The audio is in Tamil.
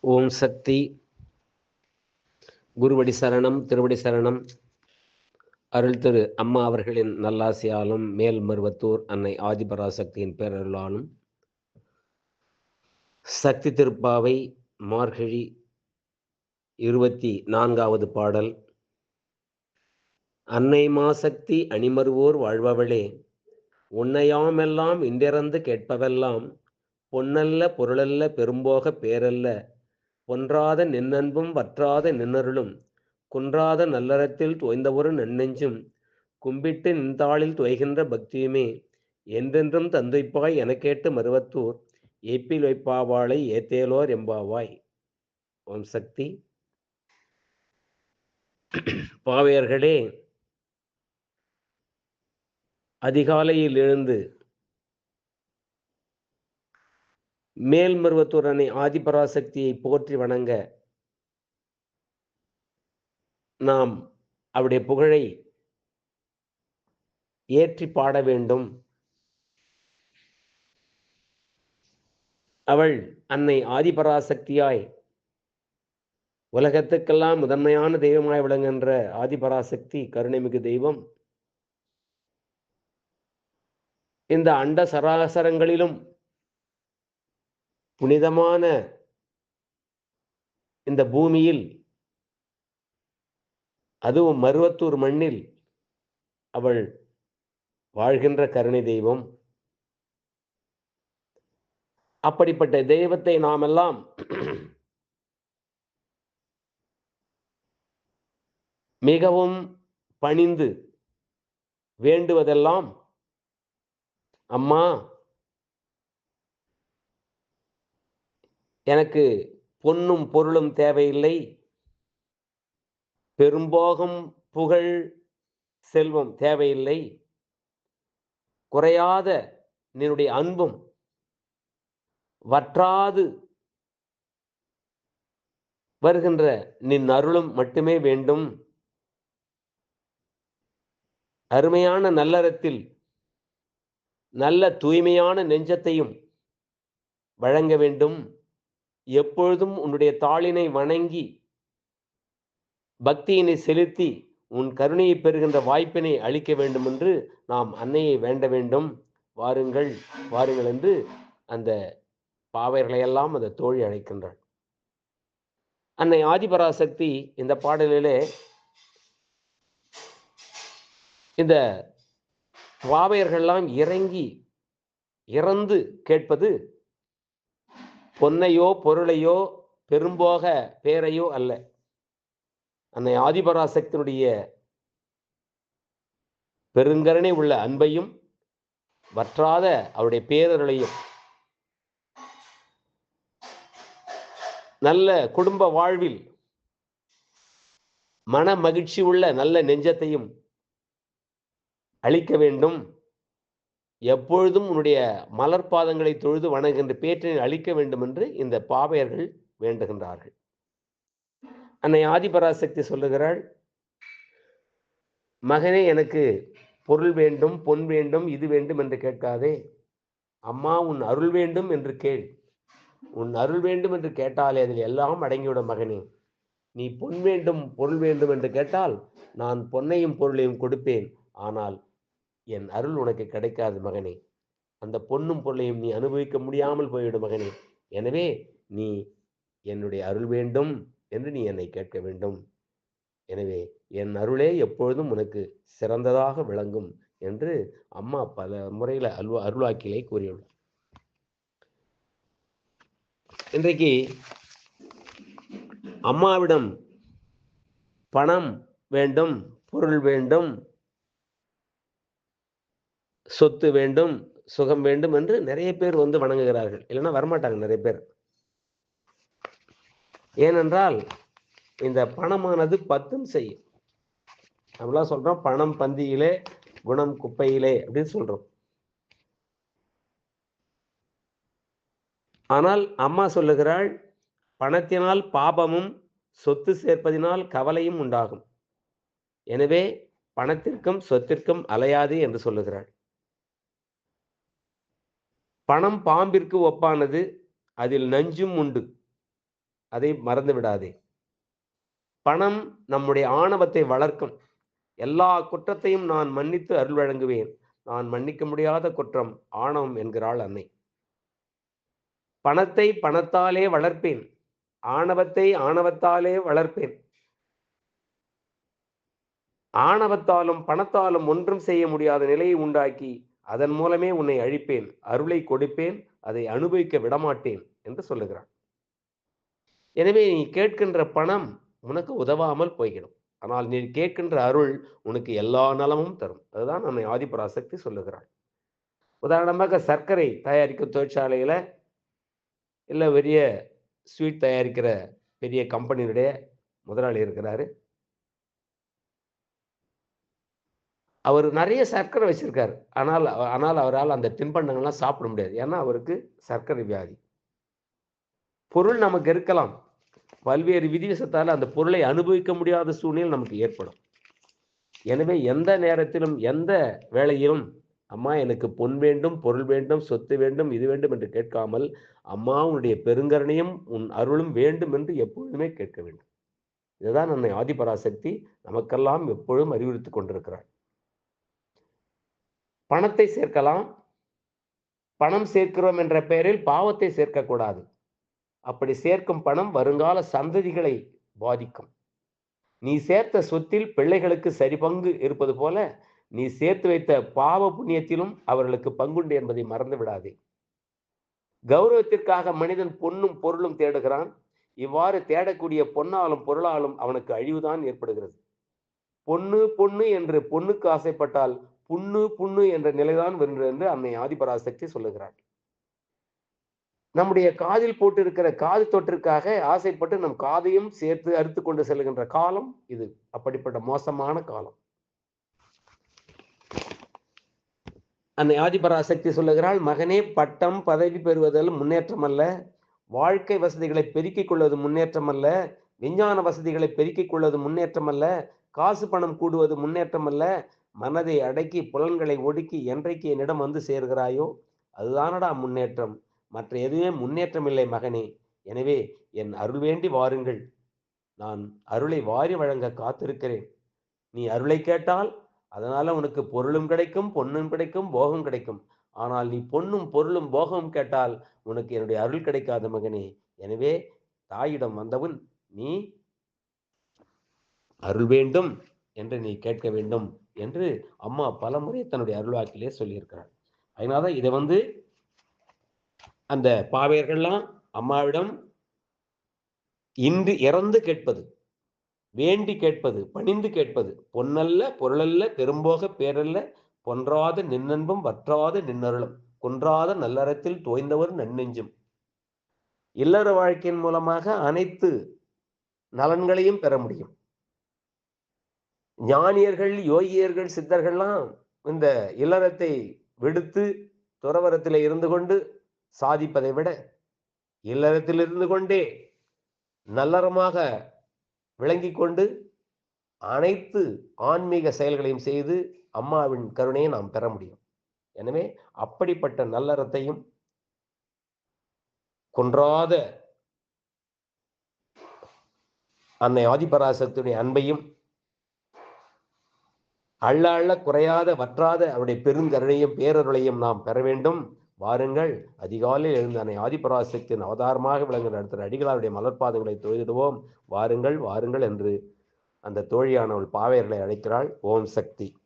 ஓம் சக்தி. குருவடி சரணம் திருவடி சரணம். அருள் திரு அம்மா அவர்களின் நல்லாசியாலும் மேல் மருவத்தூர் அன்னை ஆதிபராசக்தியின் பேரருளாலும். சக்தி திருப்பாவை மார்கழி இருபத்தி நான்காவது பாடல். அன்னை மாசக்தி அணிமருவோர் வாழ்பவளே உன்னையாமெல்லாம் இன்றிறந்து கேட்பவெல்லாம் பொன்னல்ல பொருளல்ல பெரும்போக பேரல்ல. பொன்றாத நின்னன்பும் வற்றாத நின்னருளும். குன்றாத நல்லறத்தில் தோய்ந்தவொரு நன்னெஞ்சும். கும்பிட்டு நின்றாளில் துவைகின்ற பக்தியுமே. என்றென்றும் தந்தைப்பாய் என கேட்டு மருவத்தூர். ஏப்பில் வைப்பாவாளை ஏத்தேலோர் எம்பாவாய். ஓம் சக்தி. பாவையர்களே அதிகாலையில் எழுந்து மேல்மருவத்தூர் அணை ஆதிபராசக்தியை போற்றி வணங்க. நாம் அவருடைய புகழை ஏற்றி பாட வேண்டும். அவள் அன்னை ஆதிபராசக்தியாய் உலகத்துக்கெல்லாம் முதன்மையான தெய்வமாய் விளங்குகின்ற ஆதிபராசக்தி கருணைமிகு தெய்வம். இந்த அண்ட சராசரங்களிலும் புனிதமான இந்த பூமியில் அதுவும் மருவத்தூர் மண்ணில் அவள் வாழ்கின்ற கருணை தெய்வம். அப்படிப்பட்ட தெய்வத்தை நாமெல்லாம் மிகவும் பணிந்து வேண்டுவதெல்லாம் அம்மா எனக்கு பொன்னும் பொருளும் தேவையில்லை. பெரும்போகம் புகழ் செல்வம் தேவையில்லை. குறையாத என்னுடைய அன்பும் வற்றாது வருகின்ற நின் அருளும் மட்டுமே வேண்டும். அருமையான நல்லறத்தில் நல்ல தூய்மையான நெஞ்சத்தையும் வழங்க வேண்டும். எப்பொழுதும் உன்னுடைய தாளினை வணங்கி பக்தியினை செலுத்தி உன் கருணையை பெறுகின்ற வாய்ப்பினை அளிக்க வேண்டும் என்று நாம் அன்னையை வேண்ட வேண்டும். வாருங்கள் வாருங்கள் என்று அந்த பாவைகளையெல்லாம் அந்த தோழி அழைக்கின்றாள். அன்னை ஆதிபராசக்தி இந்த பாடலிலே இந்த பாவையர்கள்லாம் இறங்கி இறந்து கேட்பது பொன்னையோ பொருளையோ பெரும்போக பேரையோ அல்ல. அன்னை ஆதிபராசக்தியினுடைய பெருங்கரணை உள்ள அன்பையும் வற்றாத அவருடைய பேரருளையும் நல்ல குடும்ப வாழ்வில் மன மகிழ்ச்சி உள்ள நல்ல நெஞ்சத்தையும் அளிக்க வேண்டும். எப்பொழுதும் உன்னுடைய மலர் பாதங்களை தொழுது வணங்குகின்ற பேற்றினை அழிக்க வேண்டும் என்று இந்த பாவையர்கள் வேண்டுகின்றார்கள். அன்னை ஆதிபராசக்தி சொல்லுகிறாள் மகனே எனக்கு பொருள் வேண்டும் பொன் வேண்டும் இது வேண்டும் என்று கேட்காதே. அம்மா உன் அருள் வேண்டும் என்று கேள். உன் அருள் வேண்டும் என்று கேட்டாலே அதில் எல்லாம் அடங்கிவிடும் மகனே. நீ பொன் வேண்டும் பொருள் வேண்டும் என்று கேட்டால் நான் பொன்னையும் பொருளையும் கொடுப்பேன். ஆனால் என் அருள் உனக்கு கிடைக்காது மகனே. அந்த பொண்ணும் பொருளையும் நீ அனுபவிக்க முடியாமல் போய்விடும் மகனே. எனவே நீ என்னுடைய அருள் வேண்டும் என்று நீ என்னை கேட்க வேண்டும். எனவே என் அருளே எப்பொழுதும் உனக்கு சிறந்ததாக விளங்கும் என்று அம்மா பல முறையில் அல்வா அருளாக்கிலே கூறியுள்ளார். இன்றைக்கு அம்மாவிடம் பணம் வேண்டும் பொருள் வேண்டும் சொத்து வேண்டும் சுகம் வேண்டும் என்று நிறைய பேர் வந்து வணங்குகிறார்கள். இல்லைன்னா வரமாட்டாங்க நிறைய பேர். ஏனென்றால் இந்த பணமானது பத்தும் செய்யும். அப்படிலாம் சொல்றோம் பணம் பந்தியிலே குணம் குப்பையிலே அப்படின்னு சொல்றோம். ஆனால் அம்மா சொல்லுகிறாள் பணத்தினால் பாபமும் சொத்து சேர்ப்பதினால் கவலையும் உண்டாகும். எனவே பணத்திற்கும் சொத்திற்கும் அலையாது என்று சொல்லுகிறாள். பணம் பாம்பிற்கு ஒப்பானது அதில் நஞ்சும் உண்டு. அதை மறந்து விடாதே. பணம் நம்முடைய ஆணவத்தை வளர்க்கும். எல்லா குற்றத்தையும் நான் மன்னித்து அருள் வழங்குவேன். நான் மன்னிக்க முடியாத குற்றம் ஆணவம் என்கிறாள் அன்னை. பணத்தை பணத்தாலே வளர்ப்பேன். ஆணவத்தை ஆணவத்தாலே வளர்ப்பேன். ஆணவத்தாலும் பணத்தாலும் ஒன்றும் செய்ய முடியாத நிலையை உண்டாக்கி அதன் மூலமே உன்னை அழிப்பேன் அருளை கொடுப்பேன் அதை அனுபவிக்க விடமாட்டேன் என்று சொல்லுகிறான். எனவே நீ கேட்கின்ற பணம் உனக்கு உதவாமல் போய்விடும். ஆனால் நீ கேட்கின்ற அருள் உனக்கு எல்லா நலமும் தரும். அதுதான் நம்மை ஆதிபராசக்தி சொல்லுகிறாள். உதாரணமாக சர்க்கரை தயாரிக்கும் தொழிற்சாலையில் இல்லை பெரிய ஸ்வீட் தயாரிக்கிற பெரிய கம்பெனியுடைய முதலாளி இருக்கிறாரு. அவர் நிறைய சர்க்கரை வச்சிருக்காரு. ஆனால் ஆனால் அவரால் அந்த தின்பண்டங்கள்லாம் சாப்பிட முடியாது. ஏன்னா அவருக்கு சர்க்கரை வியாதி. பொருள் நமக்கு இருக்கலாம். பல்வேறு விதிவசத்தால் அந்த பொருளை அனுபவிக்க முடியாத சூழ்நிலை நமக்கு ஏற்படும். எனவே எந்த நேரத்திலும் எந்த வேளையிலும் அம்மா எனக்கு பொன் வேண்டும் பொருள் வேண்டும் சொத்து வேண்டும் இது வேண்டும் என்று கேட்காமல் அம்மா உன்னுடைய பெருங்கரணையும் உன் அருளும் வேண்டும் என்று எப்பொழுதுமே கேட்க வேண்டும். இதுதான் என்னை ஆதிபராசக்தி. நமக்கெல்லாம் எப்பொழுதும் அறிவுறுத்தி கொண்டிருக்கிறார். பணத்தை சேர்க்கலாம். பணம் சேர்க்கிறோம் என்ற பெயரில் பாவத்தை சேர்க்கக்கூடாது. அப்படி சேர்க்கும் பணம் வருங்கால சந்ததிகளை பாதிக்கும். நீ சேர்த்த சொத்தில் பிள்ளைகளுக்கு சரி பங்கு இருப்பது போல நீ சேர்த்து வைத்த பாவ புண்ணியத்திலும் அவர்களுக்கு பங்குண்டு என்பதை மறந்து விடாதே. கௌரவத்திற்காக மனிதன் பொன்னும் பொருளும் தேடுகிறான். இவ்வாறு தேடக்கூடிய பொன்னாலும் பொருளாலும் அவனுக்கு அழிவுதான் ஏற்படுகிறது. பொண்ணு பொண்ணு என்று பொண்ணுக்கு ஆசைப்பட்டால் புண்ணு புண்ணு என்ற நிலைதான் வென்று என்று அன்னை ஆதிபராசக்தி சொல்லுகிறாள். நம்முடைய காதில் போட்டு இருக்கிற காது தொற்றிற்காக ஆசைப்பட்டு நம் காதையும் சேர்த்து அறுத்து கொண்டு செல்கின்ற காலம் இது. அப்படிப்பட்ட மோசமான காலம். அன்னை ஆதிபராசக்தி சொல்லுகிறாள் மகனே பட்டம் பதவி பெறுவதில் முன்னேற்றம் அல்ல வாழ்க்கை வசதிகளை பெருக்கிக் கொள்வது முன்னேற்றம் அல்ல விஞ்ஞான வசதிகளை பெருக்கிக் கொள்வது முன்னேற்றம் அல்ல காசு பணம் கூடுவது முன்னேற்றம் அல்ல மனதை அடக்கி புலன்களை ஒடுக்கி என்றைக்கு என்னிடம் வந்து சேர்கிறாயோ அதுதானடா முன்னேற்றம். மற்ற எதுவே முன்னேற்றம் இல்லை மகனே. எனவே என் அருள் வேண்டி வாருங்கள். நான் அருளை வாரி வழங்க காத்திருக்கிறேன். நீ அருளை கேட்டால் அதனால உனக்கு பொருளும் கிடைக்கும் பொண்ணும் கிடைக்கும் போகம் கிடைக்கும். ஆனால் நீ பொண்ணும் பொருளும் போகமும் கேட்டால் உனக்கு என்னுடைய அருள் கிடைக்காத மகனே. எனவே தாயிடம் வந்தவன் நீ அருள் வேண்டும் என்று நீ கேட்க வேண்டும். என்று அம்மா பலமுறை தன்னுடைய அருள்வாக்கிலே சொல்லியிருக்கிறார் அதனால இதை வந்து அந்த பாவையர்கள்லாம் அம்மாவிடம் இன்று இறந்து கேட்பது வேண்டி கேட்பது பணிந்து கேட்பது பொன்னல்ல பொருளல்ல பெரும்போக பேரல்ல பொன்றாத நின்னன்பும் வற்றாத நின்னருளும் குன்றாத நல்லறத்தில் தோய்ந்தவர் நன்னெஞ்சும். இல்லற வாழ்க்கையின் மூலமாக அனைத்து நலன்களையும் பெற முடியும். ஞானியர்கள் யோகியர்கள் சித்தர்கள்லாம் இந்த இல்லறத்தை விடுத்து துறவரத்தில் இருந்து கொண்டு சாதிப்பதை விட இல்லறத்தில் இருந்து கொண்டே நல்லறமாக விளங்கி கொண்டு அனைத்து ஆன்மீக செயல்களையும் செய்து அம்மாவின் கருணையை நாம் பெற முடியும். எனவே அப்படிப்பட்ட நல்லறத்தையும் குன்றாத அன்னை ஆதிபராசக்தியுடைய அன்பையும் அள்ள அள்ள குறையாத வற்றாத அவருடைய பெருங்கருணையும் பேரருளையும் நாம் பெற வேண்டும். வாருங்கள். அதிகாலையில் எழுந்த அன்னை ஆதிபராசக்தியின் அவதாரமாக விளங்குகிற அடுத்த அடிகளாருடைய மலர்பாதங்களை தொழுதிடுவோம். வாருங்கள் வாருங்கள் என்று அந்த தோழியானவள் பாவையர்களை அழைக்கிறாள். ஓம் சக்தி.